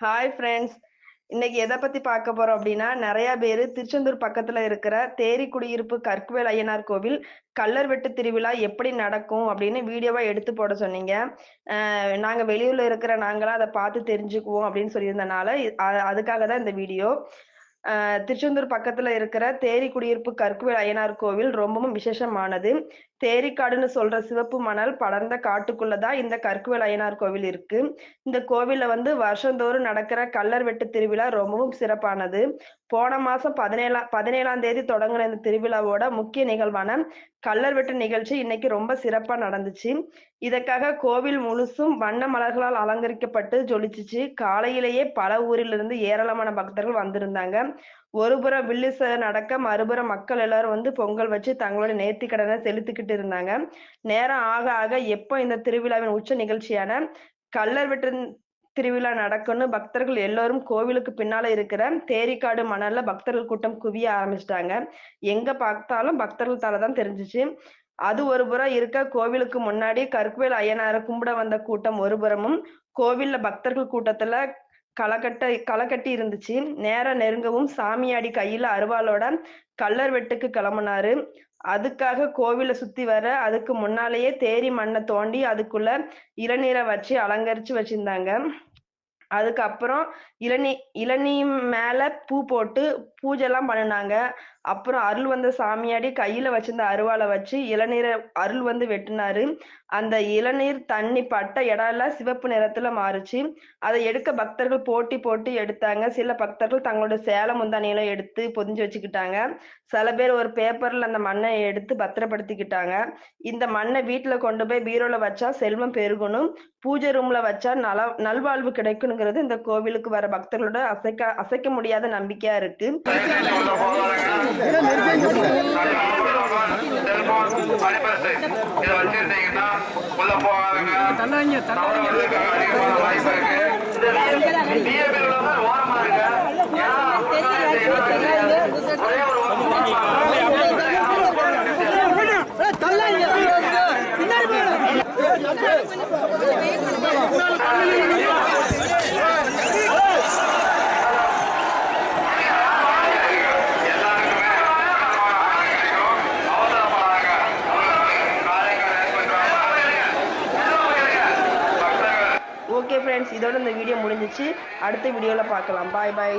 Hi friends இன்னைக்கு எதை பத்தி பார்க்க போறோம் அப்படின்னா நிறைய பேர் திருச்செந்தூர் பக்கத்துல இருக்கிற தேரி குடியிருப்பு கற்குவேல் ஐயனார் கோவில் கல்லர் வெட்டு திருவிழா எப்படி நடக்கும் அப்படின்னு வீடியோவா எடுத்து போட சொன்னீங்க. நாங்க வெளியூர்ல இருக்கிற நாங்களாம் அதை பார்த்து தெரிஞ்சுக்குவோம் அப்படின்னு சொல்லியிருந்தனால அதுக்காக தான் இந்த வீடியோ. திருச்செந்தூர் பக்கத்துல இருக்கிற தேரி குடியிருப்பு கற்குவேல் அய்யனார் கோவில் ரொம்பவும் விசேஷமானது. தேரிக்காடுன்னு சொல்ற சிவப்பு மணல் படர்ந்த காட்டுக்குள்ளதான் இந்த கற்குவேல் ஐயனார் கோவில் இருக்கு. இந்த கோவில்ல வந்து வருஷந்தோறும் நடக்கிற கல்லர் வெட்டு திருவிழா ரொம்பவும் சிறப்பானது. போன மாசம் பதினேழாம் பதினேழாம் தேதி தொடங்குன இந்த திருவிழாவோட முக்கிய நிகழ்வான கல்லர் வெட்டு நிகழ்ச்சி இன்னைக்கு ரொம்ப சிறப்பா நடந்துச்சு. இதற்காக கோவில் முழுசும் வண்ண மலர்களால் அலங்கரிக்கப்பட்டு ஜொலிச்சுச்சு. காலையிலேயே பல ஊரிலிருந்து ஏராளமான பக்தர்கள் வந்திருந்தாங்க. ஒருபுறம் வில்லிச நடக்க மறுபுறம் மக்கள் எல்லாரும் வந்து பொங்கல் வச்சு தங்களோட நேர்த்தி கடனை செலுத்திக்கிட்டு இருந்தாங்க. நேரம் ஆக ஆக எப்போ இந்த திருவிழாவின் உச்ச நிகழ்ச்சியான கல்லர் வெட்டு திருவிழா நடக்கும்னு பக்தர்கள் எல்லோரும் கோவிலுக்கு பின்னால இருக்கிற தேரிக்காடு மணல்ல பக்தர்கள் கூட்டம் குவிய ஆரம்பிச்சிட்டாங்க. எங்க பார்த்தாலும் பக்தர்கள் தலைதான் தெரிஞ்சிச்சு தெரிஞ்சுச்சு. அது ஒரு புறம் இருக்க கோவிலுக்கு முன்னாடி கருக்குவேல் ஐயனாரை கும்பிட வந்த கூட்டம் ஒரு புறமும் கோவில்ல பக்தர்கள் கூட்டத்துல களக்கட்ட களக்கட்டி இருந்துச்சு. நேரம் நெருங்கவும் சாமியாடி கையில அருவாளோட கல்லர் வெட்டுக்கு கிளம்புனாரு. அதுக்காக கோவிலை சுத்தி வர அதுக்கு முன்னாலேயே தேரி மண்ணை தோண்டி அதுக்குள்ள இளநீரை வச்சு அலங்கரிச்சு வச்சிருந்தாங்க. அதுக்கப்புறம் இளநீ இளநீ மேல பூ போட்டு பூஜை எல்லாம் பண்ணுனாங்க. அப்புறம் அருள் வந்த சாமியாடி கையில வச்சிருந்த அருவாளை வச்சு இளநீரை அருள் வந்து வெட்டினாரு. அந்த இளநீர் தண்ணி பட்ட இடம் எல்லாம் சிவப்பு நிறத்துல மாறுச்சு. அதை எடுக்க பக்தர்கள் போட்டி போட்டு எடுத்தாங்க. சில பக்தர்கள் தங்களோட சேல முந்தானியெல்லாம் எடுத்து பொதிஞ்சு வச்சுக்கிட்டாங்க. சில பேர் ஒரு பேப்பர்ல அந்த மண்ணை எடுத்து பத்திரப்படுத்திக்கிட்டாங்க. இந்த மண்ணை வீட்டுல கொண்டு போய் பீரோல வச்சா செல்வம் பெருகணும். பூஜை ரூம்ல வச்சா நல நல்வாழ்வு கிடைக்கணுங்கிறது இந்த கோவிலுக்கு வர பக்தர்களோட அசைக்க அசைக்க முடியாத நம்பிக்கையா இருக்கு. இதை வச்சிருந்தீங்கன்னா உள்ள போகாதுங்க அதிகமான வாய்ப்பு இருக்கு ஓரமா ஏன்னா முன்னாடி செய்யறது ஒரே ஒரு ஓரமா எல்லாருக்குமே அவசரப்படாங்க காரியங்கள் ஏற்பட்டுறாங்க பக்தர்கள் ஓகே ஃப்ரெண்ட்ஸ் இதோட இந்த வீடியோ முடிஞ்சிச்சு. அடுத்த வீடியோல பார்க்கலாம். பாய் பாய்